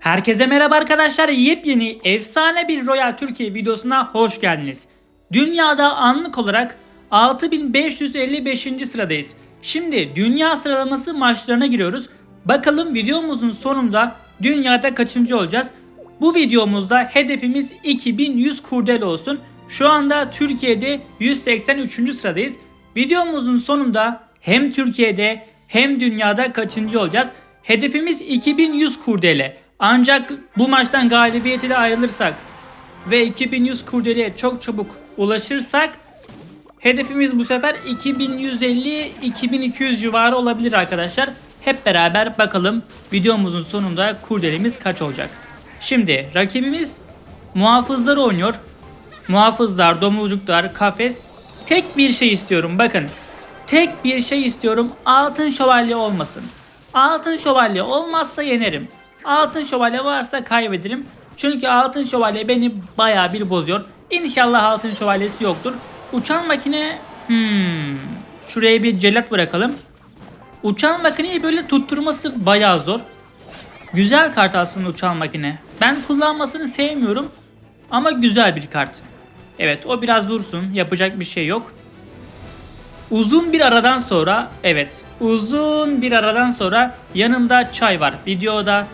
Herkese merhaba arkadaşlar. Yepyeni efsane bir Royal Türkiye videosuna hoş geldiniz. Dünyada anlık olarak 6555. sıradayız. Şimdi dünya sıralaması maçlarına giriyoruz. Bakalım videomuzun sonunda dünyada kaçıncı olacağız? Bu videomuzda hedefimiz 2100 kurdele olsun. Şu anda Türkiye'de 183. sıradayız. Videomuzun sonunda hem Türkiye'de hem dünyada kaçıncı olacağız? Hedefimiz 2100 kurdele. Ancak bu maçtan galibiyetiyle ayrılırsak ve 2100 kurdeleye çok çabuk ulaşırsak hedefimiz bu sefer 2150-2200 civarı olabilir arkadaşlar. Hep beraber bakalım videomuzun sonunda kurdelemiz kaç olacak. Şimdi rakibimiz muhafızlar oynuyor. Muhafızlar, domuzcuklar, kafes. Tek bir şey istiyorum bakın. Tek bir şey istiyorum altın şövalye olmasın. Altın şövalye olmazsa yenerim. Altın şövalye varsa kaybederim. Çünkü altın şövalye beni baya bir bozuyor. İnşallah altın şövalyesi yoktur. Uçan makine... Hmm, şuraya bir celat bırakalım. Uçan makineyi böyle tutturması baya zor. Güzel kart aslında uçan makine. Ben kullanmasını sevmiyorum. Ama güzel bir kart. Evet o biraz vursun. Yapacak bir şey yok. Uzun bir aradan sonra evet uzun bir aradan sonra yanımda çay var. Videoda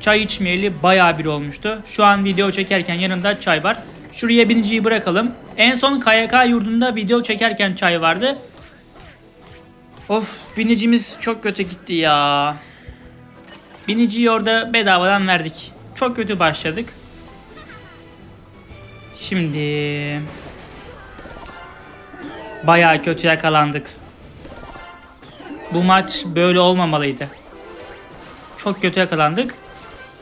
çay içmeyeli baya bir olmuştu. Şu an video çekerken yanımda çay var. Şuraya biniciyi bırakalım. En son KYK yurdunda video çekerken çay vardı. Of binicimiz çok kötü gitti ya. Biniciyi orada bedavadan verdik. Çok kötü başladık. Şimdi Bayağı kötü yakalandık. Bu maç böyle olmamalıydı. Çok kötü yakalandık.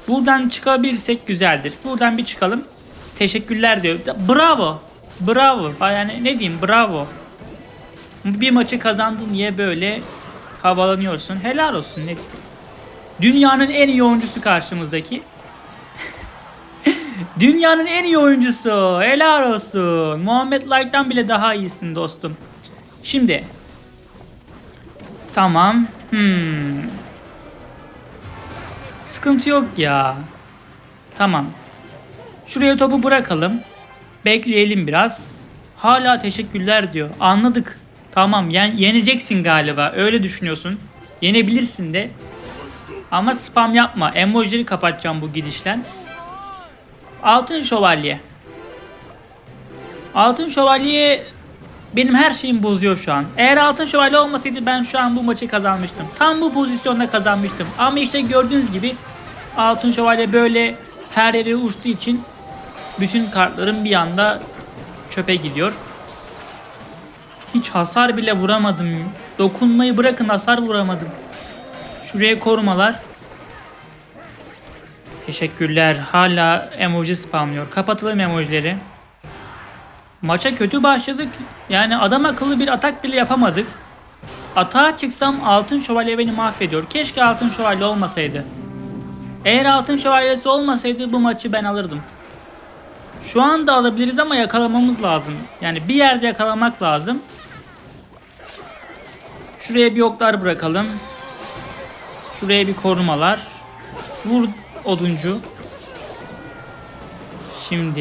Buradan çıkabilirsek güzeldir. Buradan bir çıkalım. Teşekkürler diyor. Bravo. Bravo. Yani ne diyeyim bravo. Bir maçı kazandın niye böyle havalanıyorsun. Helal olsun ne. Dünyanın en iyi oyuncusu karşımızdaki. Dünyanın en iyi oyuncusu. Helal olsun. Muhammed Light'tan bile daha iyisin dostum. Şimdi. Tamam. Hmm. Sıkıntı yok ya. Tamam. Şuraya topu bırakalım. Bekleyelim biraz. Hala teşekkürler diyor. Anladık. Tamam yen yeneceksin galiba. Öyle düşünüyorsun. Yenebilirsin de. Ama spam yapma. Emojileri kapatacağım bu gidişten. Altın Şövalye. Altın Şövalye benim her şeyim bozuyor şu an. Eğer Altın Şövalye olmasaydı ben şu an bu maçı kazanmıştım. Tam bu pozisyonda kazanmıştım. Ama işte gördüğünüz gibi Altın Şövalye böyle her yere uçtuğu için bütün kartlarım bir anda çöpe gidiyor. Hiç hasar bile vuramadım. Dokunmayı bırakın hasar vuramadım. Şuraya korumalar. Teşekkürler. Hala emoji spamlıyor. Kapatalım emojileri. Maça kötü başladık. Yani adam akıllı bir atak bile yapamadık. Atağa çıksam altın şövalye beni mahvediyor. Keşke altın şövalye olmasaydı. Eğer altın şövalyesi olmasaydı bu maçı ben alırdım. Şu anda alabiliriz ama yakalamamız lazım. Yani bir yerde yakalamak lazım. Şuraya bir oklar bırakalım. Şuraya bir korumalar. Vur oduncu. Şimdi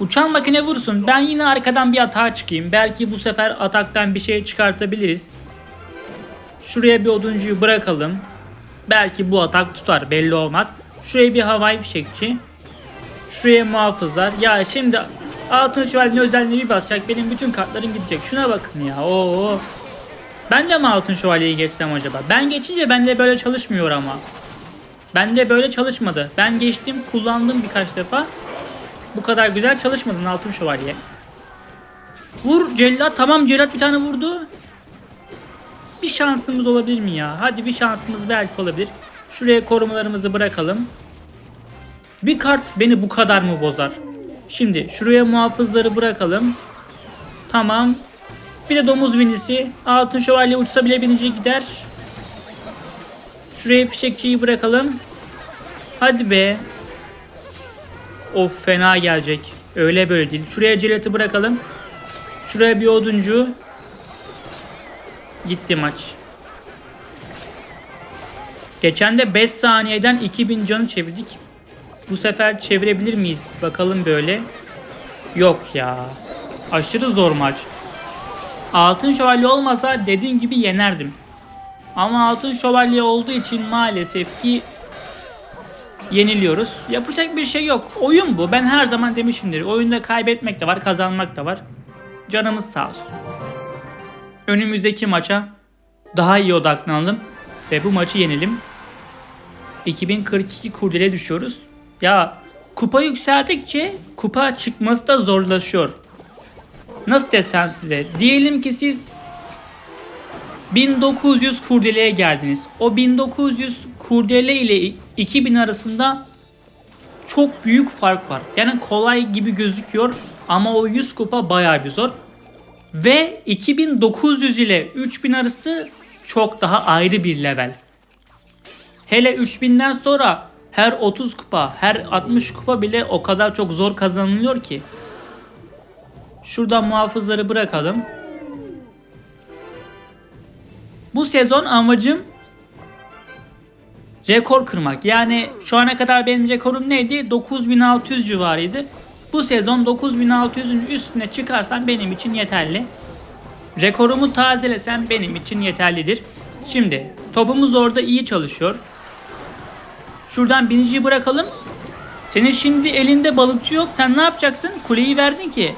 uçan makine vursun. Ben yine arkadan bir atağa çıkayım. Belki bu sefer ataktan bir şey çıkartabiliriz. Şuraya bir oduncuyu bırakalım. Belki bu atak tutar belli olmaz. Şuraya bir havai fişekçi. Şuraya muhafızlar. Ya şimdi altın şövalyenin özelliğini bir basacak. Benim bütün kartlarım gidecek. Şuna bakın ya. Oo. Ben de mi altın şövalyeyi geçsem acaba? Ben geçince bende böyle çalışmıyor ama. Bende böyle çalışmadı. Ben geçtim kullandım birkaç defa. Bu kadar güzel çalışmadın altın şövalye. Vur cellat. Tamam cellat bir tane vurdu. Bir şansımız olabilir mi ya? Hadi bir şansımız belki olabilir. Şuraya korumalarımızı bırakalım. Bir kart beni bu kadar mı bozar? Şimdi şuraya muhafızları bırakalım. Tamam. Bir de domuz binisi. Altın şövalye uçsa bile binici gider. Şuraya fişekçiyi bırakalım. Hadi be. Of fena gelecek. Öyle böyle değil. Şuraya celeti bırakalım. Şuraya bir oduncu. Gitti maç. Geçen de 5 saniyeden 2000 canı çevirdik. Bu sefer çevirebilir miyiz? Bakalım böyle. Yok ya. Aşırı zor maç. Altın şövalye olmasa dediğim gibi yenerdim. Ama altın şövalye olduğu için maalesef ki yeniliyoruz. Yapacak bir şey yok. Oyun bu. Ben her zaman demişimdir. Oyunda kaybetmek de var, kazanmak da var. Canımız sağ olsun. Önümüzdeki maça daha iyi odaklanalım ve bu maçı yenelim. 2042 kurdele düşüyoruz. Ya kupa yükseldikçe kupa çıkması da zorlaşıyor. Nasıl desem size? Diyelim ki siz 1900 kurdeleye geldiniz. O 1900 kurdele ile 2000 arasında çok büyük fark var. Yani kolay gibi gözüküyor ama o 100 kupa bayağı bir zor. Ve 2900 ile 3000 arası çok daha ayrı bir level. Hele 3000'den sonra her 30 kupa, her 60 kupa bile o kadar çok zor kazanılıyor ki. Şuradan muhafızları bırakalım. Bu sezon amacım rekor kırmak. Yani şu ana kadar benim rekorum neydi? 9600 civarıydı. Bu sezon 9600'ün üstüne çıkarsam benim için yeterli. Rekorumu tazelesem benim için yeterlidir. Şimdi topumuz orada iyi çalışıyor. Şuradan biniciyi bırakalım. Senin şimdi elinde balıkçı yok. Sen ne yapacaksın? Kuleyi verdin ki.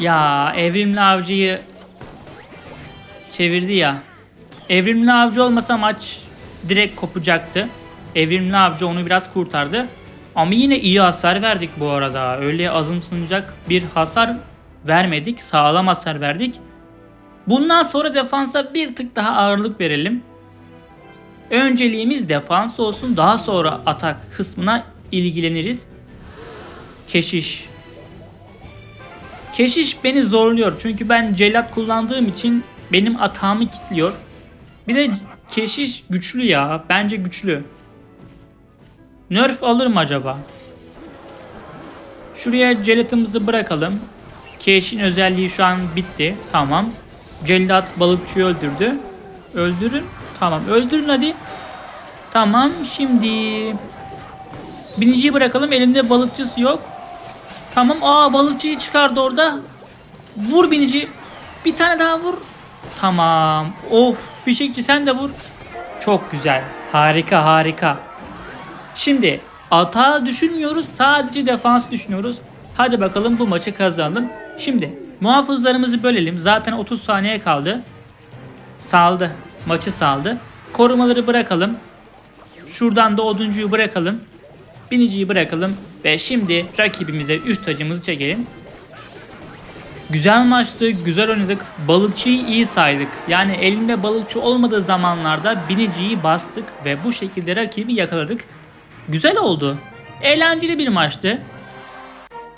Ya evrimli avcıyı çevirdi ya. Evrimli avcı olmasa maç direkt kopacaktı. Evrimli avcı onu biraz kurtardı. Ama yine iyi hasar verdik bu arada. Öyle azımsınacak bir hasar vermedik. Sağlam hasar verdik. Bundan sonra defansa bir tık daha ağırlık verelim. Önceliğimiz defans olsun. Daha sonra atak kısmına ilgileniriz. Keşiş. Keşiş beni zorluyor. Çünkü ben celat kullandığım için benim atağımı kilitliyor. Bir de keşiş güçlü ya. Bence güçlü. Nerf alır mı acaba? Şuraya celatımızı bırakalım. Keşin özelliği şu an bitti. Tamam. Cellat balıkçıyı öldürdü. Öldürün. Tamam öldürün hadi. Tamam şimdi. Biniciyi bırakalım. Elimde balıkçısı yok. Tamam. Aa balıkçıyı çıkardı orada. Vur binici. Bir tane daha vur. Tamam. Of fişekçi sen de vur. Çok güzel. Harika harika. Şimdi atağı düşünmüyoruz. Sadece defans düşünüyoruz. Hadi bakalım bu maçı kazanalım. Şimdi muhafızlarımızı bölelim. Zaten 30 saniye kaldı. Saldı. Maçı saldı. Korumaları bırakalım. Şuradan da oduncuyu bırakalım. Biniciyi bırakalım. Ve şimdi rakibimize üst tacımızı çekelim. Güzel maçtı, güzel oynadık. Balıkçıyı iyi saydık. Yani elinde balıkçı olmadığı zamanlarda biniciyi bastık ve bu şekilde rakibi yakaladık. Güzel oldu. Eğlenceli bir maçtı.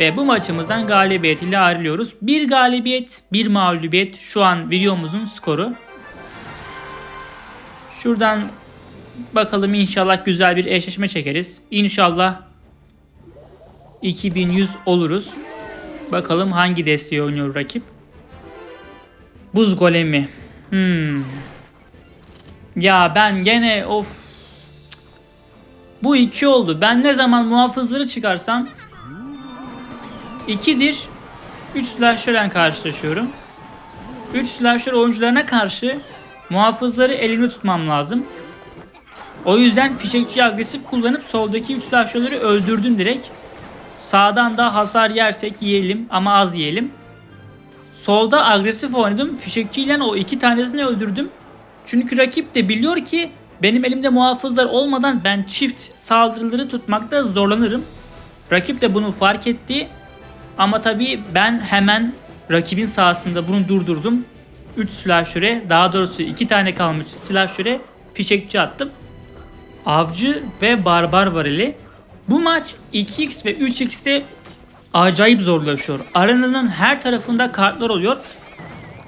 Ve bu maçımızdan galibiyetiyle ayrılıyoruz. Bir galibiyet, bir mağlubiyet şu an videomuzun skoru. Şuradan bakalım inşallah güzel bir eşleşme çekeriz. İnşallah 2100 oluruz. Bakalım hangi desteği oynuyor rakip. Buz golemi. Hmm. Ya ben gene of. Bu iki oldu. Ben ne zaman muhafızları çıkarsam 2'dir. 3 slasher'la karşılaşıyorum. 3 slasher oyuncularına karşı muhafızları elimde tutmam lazım. O yüzden fişekçiyi agresif kullanıp soldaki 3 slasher'ları öldürdüm direkt. Sağdan da hasar yersek yiyelim ama az yiyelim. Solda agresif oynadım. Fişekçiyle o iki tanesini öldürdüm. Çünkü rakip de biliyor ki benim elimde muhafızlar olmadan ben çift saldırıları tutmakta zorlanırım. Rakip de bunu fark etti. Ama tabii ben hemen rakibin sahasında bunu durdurdum. 3 slasher'e daha doğrusu 2 tane kalmış slasher'e fişekçi attım. Avcı ve barbar var eli. Bu maç 2x ve 3x'te acayip zorlaşıyor. Arenanın her tarafında kartlar oluyor.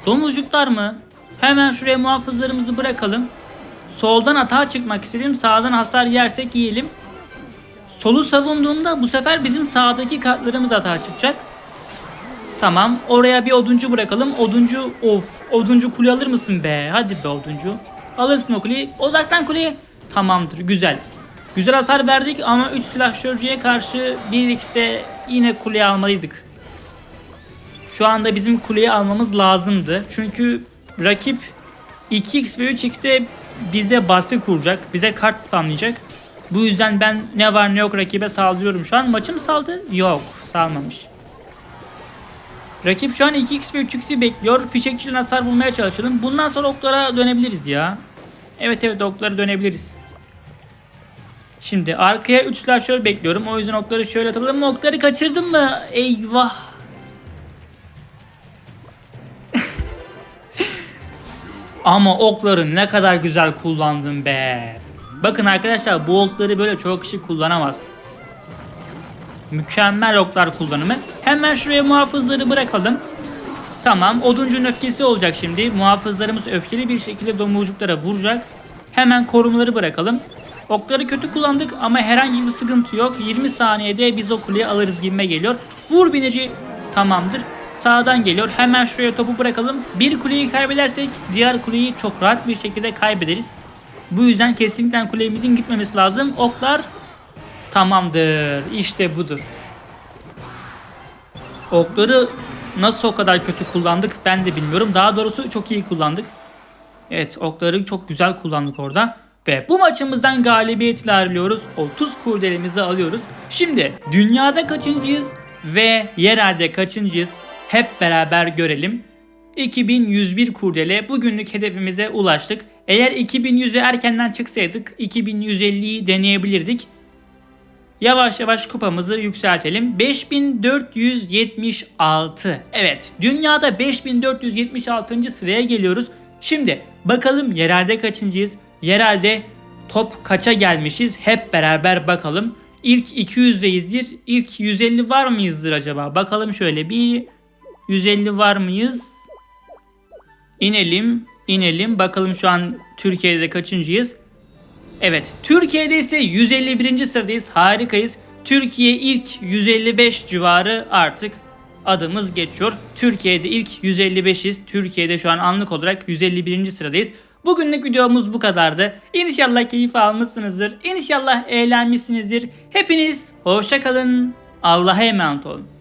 Domuzcuklar mı? Hemen şuraya muhafızlarımızı bırakalım. Soldan atağa çıkmak istedim. Sağdan hasar yersek yiyelim. Solu savunduğumda bu sefer bizim sağdaki kartlarımız atağa çıkacak. Tamam. Oraya bir oduncu bırakalım. Oduncu of. Oduncu kule alır mısın be? Hadi be oduncu. Alırsın o kuleyi. Odaklan kuleye. Tamamdır güzel. Güzel hasar verdik ama 3 silahşörcüye karşı 1x'te yine kuleyi almalıydık. Şu anda bizim kuleyi almamız lazımdı. Çünkü rakip 2x ve 3x'e bize baskı kuracak. Bize kart spamlayacak. Bu yüzden ben ne var ne yok rakibe saldırıyorum. Şu an maçım saldı? Yok salmamış. Rakip şu an 2x ve 3x'i bekliyor. Fişekçiden hasar bulmaya çalışalım. Bundan sonra oklara dönebiliriz ya. Evet evet oklara dönebiliriz. Şimdi arkaya 3 slasher bekliyorum. O yüzden okları şöyle atalım. Okları kaçırdım mı? Eyvah. Ama okları ne kadar güzel kullandım be. Bakın arkadaşlar bu okları böyle çoğu kişi kullanamaz. Mükemmel oklar kullanımı. Hemen şuraya muhafızları bırakalım. Tamam oduncunun öfkesi olacak şimdi. Muhafızlarımız öfkeli bir şekilde domuzcuklara vuracak. Hemen korumaları bırakalım. Okları kötü kullandık ama herhangi bir sıkıntı yok. 20 saniyede biz o kuleyi alırız gibime geliyor. Vur binici. Tamamdır. Sağdan geliyor. Hemen şuraya topu bırakalım. Bir kuleyi kaybedersek diğer kuleyi çok rahat bir şekilde kaybederiz. Bu yüzden kesinlikle kulemizin gitmemesi lazım. Oklar tamamdır. İşte budur. Okları nasıl o kadar kötü kullandık ben de bilmiyorum. Daha doğrusu çok iyi kullandık. Evet okları çok güzel kullandık orada. Ve bu maçımızdan galibiyetle ayrılıyoruz. 30 kurdelemizi alıyoruz. Şimdi dünyada kaçıncıyız ve yerelde kaçıncıyız hep beraber görelim. 2101 kurdele bugünlük hedefimize ulaştık. Eğer 2100'e erkenden çıksaydık 2150'yi deneyebilirdik. Yavaş yavaş kupamızı yükseltelim. 5476. Evet, dünyada 5476. sıraya geliyoruz. Şimdi bakalım yerelde kaçıncıyız? Yerelde top kaça gelmişiz? Hep beraber bakalım. İlk 200'deyizdir. İlk 150 var mıyızdır acaba? Bakalım şöyle bir 150 var mıyız? İnelim, inelim. Bakalım şu an Türkiye'de kaçıncıyız? Evet, Türkiye'de ise 151. sıradayız. Harikayız. Türkiye ilk 155 civarı artık adımız geçiyor. Türkiye'de ilk 155'iz. Türkiye'de şu an anlık olarak 151. sıradayız. Bugünlük videomuz bu kadardı. İnşallah keyif almışsınızdır. İnşallah eğlenmişsinizdir. Hepiniz hoşça kalın. Allah'a emanet olun.